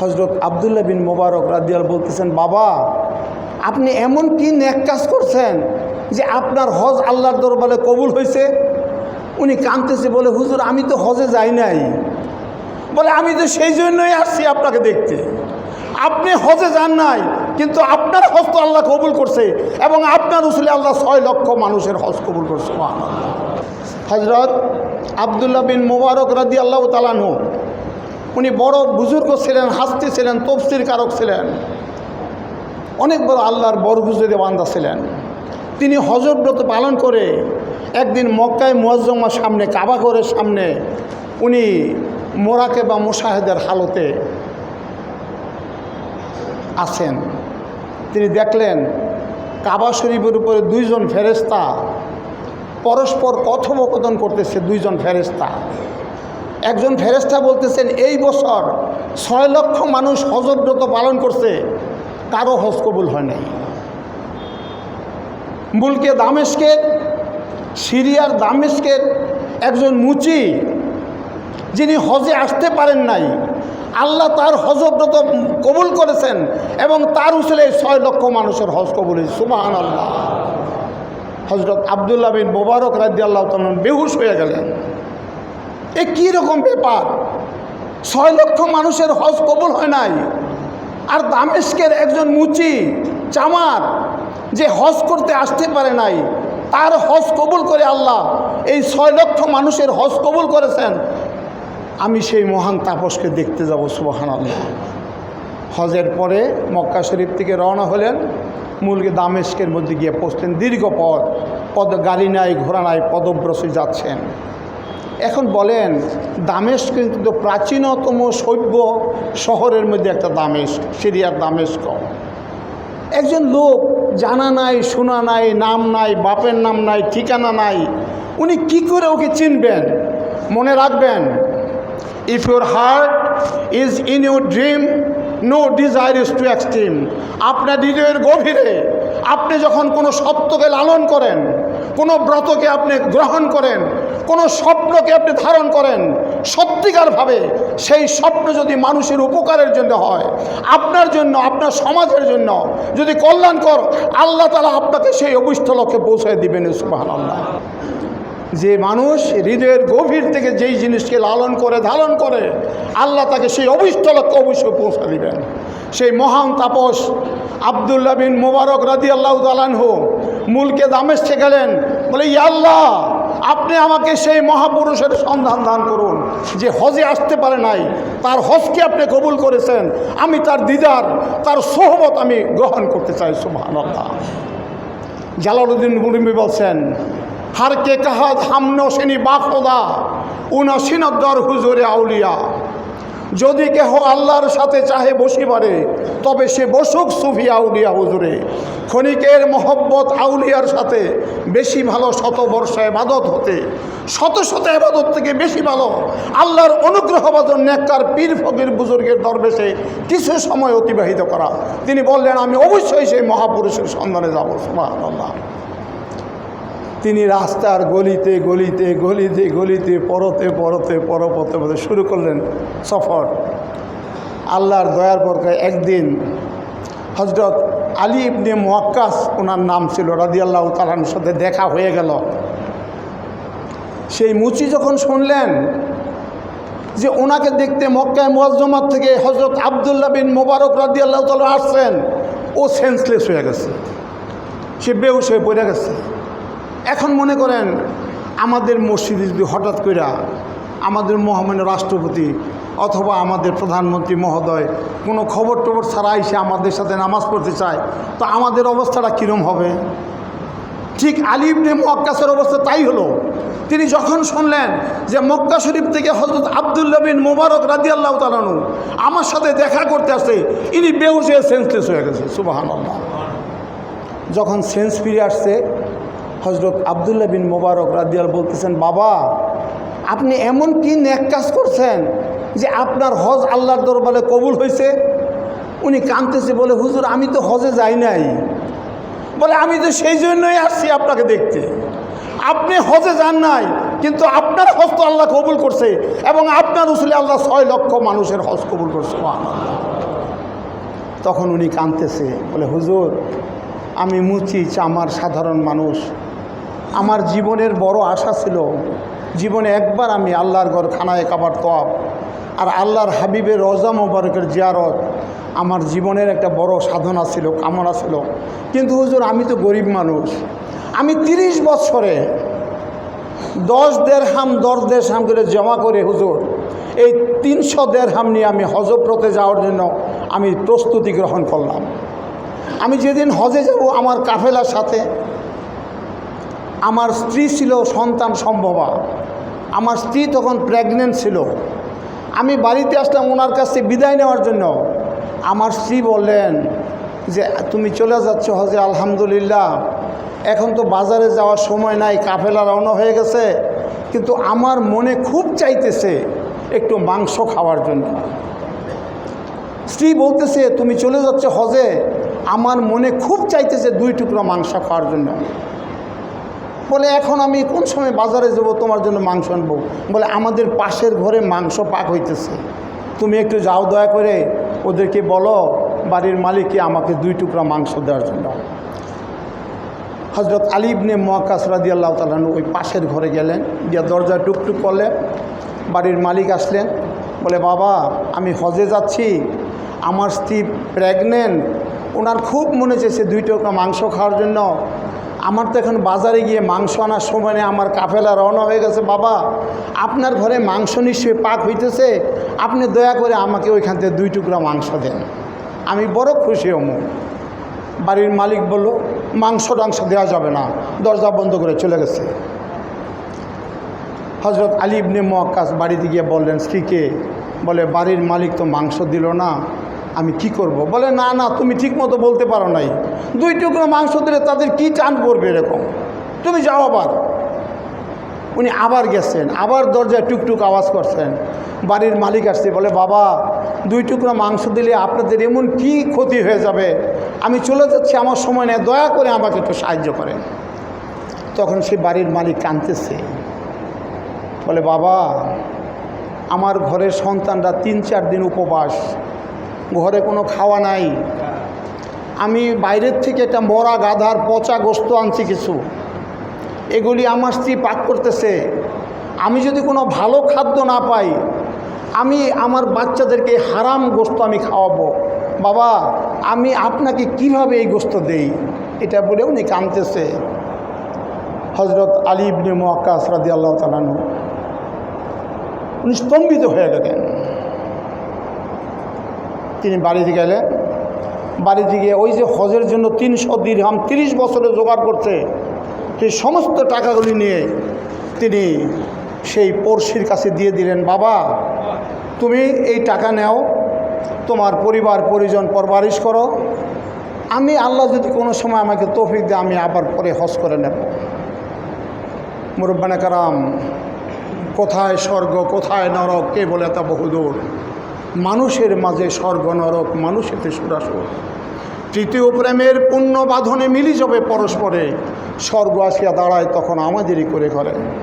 হজরত আবদুল্লাহ বিন মোবারক রাদিয়াল বলতেছেন, বাবা, আপনি এমন কি ন্যাক কাজ করছেন যে আপনার হজ আল্লাহর দরবারে কবুল হয়েছে? উনি কাঁদতেছে, বলে, হুজুর, আমি তো হজে যাই নাই। বলে, আমি তো সেই জন্যই আসছি আপনাকে দেখতে। আপনি হজে যান নাই, কিন্তু আপনার হজ তো আল্লাহ কবুল করছে এবং আপনার উসলে আল্লাহ ছয় লক্ষ মানুষের হজ কবুল করছে হজরত আবদুল্লাহ বিন মোবারক রাদি আল্লাহ তালানু উনি বড় বুজুর্গ ছিলেন, হাস্তি ছিলেন, তফসির কারক ছিলেন। অনেক বড় আল্লাহর বড় বুজুর্গে বান্দা ছিলেন। তিনি হজর ব্রত পালন করে একদিন মক্কায় মুয়াজ্জমার সামনে, কাবা করে সামনে উনি মোরাকে বা মোশাহেদের হালতে আছেন তিনি দেখলেন কাবা শরীফের উপরে দুইজন ফেরেস্তা পরস্পর কথোপকথন করতেছে, দুইজন ফেরেস্তা একজন ফেরেস্তা বলতেছেন, এই বছর ছয় লক্ষ মানুষ হজব্রত পালন করছে, কারও হজ কবুল হয় নাই। মুলকে দামেশকের সিরিয়ার দামেশকের একজন মুচি, যিনি হজে আসতে পারেন নাই, আল্লাহ তার হজব্রত কবুল করেছেন এবং তার উসলে ছয় লক্ষ মানুষের হজ কবুল সুবাহান আল্লাহ হজরত আবদুল্লাহ বিন মোবারক রাজি আল্লাহ বেহুশ হয়ে গেলেন। এ কী রকম ব্যাপার? ছয় লক্ষ মানুষের হজ কবুল হয় নাই। আর দামেস্কের একজন মুচি চামার যে হজ করতে আসতে পারে নাই, তার হজ কবুল করে আল্লাহ এই ছয় লক্ষ মানুষের হজ কবুল করেছেন। আমি সেই মহান তাপসকে দেখতে যাব সুবাহান আল্লাহ হজের পরে মক্কা শরীফ থেকে রওনা হলেন মূলকে দামেস্কের মধ্যে গিয়ে পৌঁছলেন। দীর্ঘ পথ, পদ গাড়ি নাই, ঘোড়া নাই পদব্রসে যাচ্ছেন। এখন বলেন, দামেস্ক কিন্তু প্রাচীনতম সভ্য শহরের মধ্যে একটা দামেস্ক, সিরিয়ার দামেস্ক। একজন লোক জানা নাই, শোনা নাই, নাম নাই, বাপের নাম নাই, ঠিকানা নাই, উনি কি করে ওকে চিনবেন? মনে রাখবেন if your heart is in your dream no desire is too extreme আপনার হৃদয়ের গভীরে আপনি যখন কোনো সত্যকে লালন করেন, কোনো ব্রতকে আপনি গ্রহণ করেন কোনো স্বপ্নকে আপনি ধারণ করেন সত্যিকারভাবে, সেই স্বপ্ন যদি মানুষের উপকারের জন্য হয়, আপনার জন্য, আপনার সমাজের জন্য, যদি কল্যাণকর, আল্লাহ তালা আপনাকে সেই অভিষ্ট লক্ষ্যে পৌঁছায় দিবেন সুবাহ আল্লাহ যে মানুষ হৃদয়ের গভীর থেকে যেই জিনিসকে লালন করে, ধারণ করে, আল্লাহ তাকে সেই অভিষ্ট লক্ষ্যে অবশ্যই পৌঁছে দিবেন। সেই মহান তাপস আবদুল্লাহ বিন মোবারক রাজি আল্লাহ তালানহ মূলকে দামেশে গেলেন, বলে, ইয়া আল্লাহ আপনি আমাকে সেই মহাপুরুষের সন্ধান দান করুন যে হজে আসতে পারে নাই, তার হজকে আপনি কবুল করেছেন, আমি তার দিদার, তার সোহবত আমি গ্রহণ করতে চাই সুবাহ জালালুদ্দিন মুরিমি বলছেন, হারকে কাহাদ হামনসিনী সেনি বাফদা উনসিনদ্দর হুজুরে আউলিয়া। যদি কেহ আল্লাহর সাথে চাহে বসিবারে তবে সে বসুক সুফি আউলিয়া হুজুরে। ক্ষণিকের মহব্বত আউলিয়ার সাথে বেশি ভালো শত বর্ষ এবাদত হতে, শত শত এবাদত থেকে বেশি ভালো। আল্লাহর অনুগ্রহ বাদন নেককার পীর ফকির বুজুর্গের দরবেশে কিছু সময় অতিবাহিত করা। তিনি বললেন, আমি অবশ্যই সেই মহাপুরুষের সন্ধানে যাব। সুবহানাল্লাহ। তিনি রাস্তার গলিতে গলিতে গলিতে গলিতে, পরতে পরতে, পরপথে পথে শুরু করলেন সফর। আল্লাহর দয়ার পরকে একদিন হজরত আলী ইবনে মোয়াক্কাস, ওনার নাম ছিল রাজি আল্লাহ তালার সাথে দেখা হয়ে গেল। সেই মুচি যখন শুনলেন যে ওনাকে দেখতে মক্কায় মোয়াজ্জমার থেকে হজরত আবদুল্লাহ বিন মোবারক রাজি আল্লাহ তালা আসছেন, ও সেন্সলেস হয়ে গেছে। সে বেউস হয়ে পড়ে গেছে। এখন মনে করেন আমাদের মসজিদে যদি হঠাৎ করে আমাদের মহামান্য রাষ্ট্রপতি অথবা আমাদের প্রধানমন্ত্রী মহোদয় কোনো খবর টবর ছাড়া এসে আমাদের সাথে নামাজ পড়তে চায়, তো আমাদের অবস্থাটা কীরম হবে? ঠিক আলিবনে মক্কাসের অবস্থা তাই হলো। তিনি যখন শুনলেন যে মক্কা শরীফ থেকে হজরত আবদুল্লা বিন মোবারক রাজি আল্লাহ তালানু আমার সাথে দেখা করতে আসে, ইনি বেউস সেন্সলেস হয়ে গেছে সুবাহান যখন সেন্স ফিরে আসছে হজরত আবদুল্লাহ বিন মোবারক রাদিয়াল বলতেছেন, বাবা, আপনি এমন কি ন্যাক কাজ করছেন যে আপনার হজ আল্লাহর দরবারে কবুল হয়েছে? উনি কাঁদতেছে, বলে, হুজুর, আমি তো হজে যাই নাই। বলে, আমি তো সেই জন্যই আসছি আপনাকে দেখতে। আপনি হজে যান নাই, কিন্তু আপনার হজ তো আল্লাহ কবুল করছে এবং আপনার উসলে আল্লাহ ছয় লক্ষ মানুষের হজ কবুল করছে। তখন উনি কাঁদতেছে, বলে, হুজুর, আমি মুচি, চামার সাধারণ মানুষ। আমার জীবনের বড় আশা ছিল জীবনে একবার আমি আল্লাহর ঘর খানায় কাবার তপ আর আল্লাহর হাবিবের রজা মোবারকের জিয়ারত আমার জীবনের একটা বড় সাধনা ছিল, কামনা ছিল। কিন্তু হুজুর, আমি তো গরিব মানুষ। আমি তিরিশ বছরে দশ দেড় হাম দশ দেড় হাম করে জমা করে হুজুর, এই তিনশো দেড় হাম নিয়ে আমি হজব্রতে যাওয়ার জন্য আমি প্রস্তুতি গ্রহণ করলাম। আমি যেদিন হজে যাব আমার কাফেলার সাথে আমার স্ত্রী ছিল সন্তান সম্ভবা। আমার স্ত্রী তখন প্রেগনেন্ট ছিল। আমি বাড়িতে আসলাম ওনার কাছ থেকে বিদায় নেওয়ার জন্য। আমার স্ত্রী বললেন যে, তুমি চলে যাচ্ছ হজে আলহামদুলিল্লাহ। এখন তো বাজারে যাওয়ার সময় নাই, কাফেলা রওনা হয়ে গেছে। কিন্তু আমার মনে খুব চাইতেছে একটু মাংস খাওয়ার জন্য। স্ত্রী বলতেছে, তুমি চলে যাচ্ছ হজে। আমার মনে খুব চাইতেছে দুই টুকরো মাংস খাওয়ার জন্য। বলে, এখন আমি কোন সময় বাজারে যাব? তোমার জন্য মাংস আনব। বলে, আমাদের পাশের ঘরে মাংস পাক হইতেছে। তুমি একটু যাও দয়া করে। ওদেরকে বলো, বাড়ির মালিককে আমাকে দুই টুকরা মাংস দেওয়ার জন্য। হজরত আলিবনে মোয়াক্কাস রাদি আল্লাহ তালানু ওই পাশের ঘরে গেলেন, গিয়ে দরজা টুকটুক করলেন। বাড়ির মালিক আসলেন, বলে, বাবা, আমি হজে যাচ্ছি। আমার স্ত্রী প্রেগনেন্ট ওনার খুব মনে চেয়েছে দুই টুকরা মাংস খাওয়ার জন্য। আমার তো এখন বাজারে গিয়ে মাংস আনার সময় নেই, আমার কাফেলা রওনা হয়ে গেছে। বাবা, আপনার ঘরে মাংস নিশ্চয়ই পাক হইতেছে। আপনি দয়া করে আমাকে ওইখান থেকে দুই টুকরা মাংস দেন। আমি বড় খুশি হমু। বাড়ির মালিক বলল, মাংস টাংস দেওয়া যাবে না, দরজা বন্ধ করে চলে গেছে। হজরত আলী ইবনে মোয়াক্কাস বাড়িতে গিয়ে বললেন, স্ত্রীকে। বলে, বাড়ির মালিক তো মাংস দিল না আমি কি করব? বলে, না না, তুমি ঠিক মতো বলতে পারো নাই। দুই টুকরো মাংস দিলে তাদের কি টান পড়বে এরকম? তুমি যাও আবার। উনি আবার গেছেন, আবার দরজায় টুকটুক আওয়াজ করছেন। বাড়ির মালিক আসছে, বলে, বাবা, দুই টুকরো মাংস দিলে আপনাদের এমন কি ক্ষতি হয়ে যাবে? আমি চলে যাচ্ছি, আমার সময় নেই, দয়া করে আমাকে একটু সাহায্য করেন। তখন সে বাড়ির মালিক কাঁদতেছে। বলে, বাবা, আমার ঘরের সন্তানরা তিন চার দিন উপবাস ঘরে কোনো খাওয়া নাই। আমি বাইরের থেকে একটা মরা গাধার পচা গোস্ত আনছি কিছু। এগুলি আমার স্ত্রী পাক করতেছে। আমি যদি কোনো ভালো খাদ্য না পাই, আমি আমার বাচ্চাদেরকে হারাম গোস্ত আমি খাওয়াবো। বাবা, আমি আপনাকে কীভাবে এই গোস্ত দেই? এটা বলে উনি কাঁদতেছে। হজরত আলী ইবনে মোয়াক্কাস রাদি আল্লাহ তালানু উনি স্তম্ভিত হয়ে গেলেন। তিনি বাড়িতে গেলেন বাড়িতে গিয়ে ওই যে হজের জন্য তিনশো দিরহাম তিরিশ বছরে জোগাড় করছে, সেই সমস্ত টাকাগুলি নিয়ে তিনি সেই পড়শির কাছে দিয়ে দিলেন, বাবা, তুমি এই টাকা নেও, তোমার পরিবার, পরিজন, পরবারিশ করো, আমি আল্লাহ যদি কোনো সময় আমাকে তৌফিক দেয়, আমি আবার পরে হজ করে নেব। মুরব্বানা কারাম, কোথায় স্বর্গ, কোথায় নরক, কে বলে তা বহুদূর? মানুষের মাঝে স্বর্গনরক মানুষেতে সুরাসুর। তৃতীয় প্রেমের পুণ্য বাঁধনে মিলি যাবে পরস্পরে। স্বর্গ আসিয়া দাঁড়ায় তখন আমাদেরই করে ঘরে।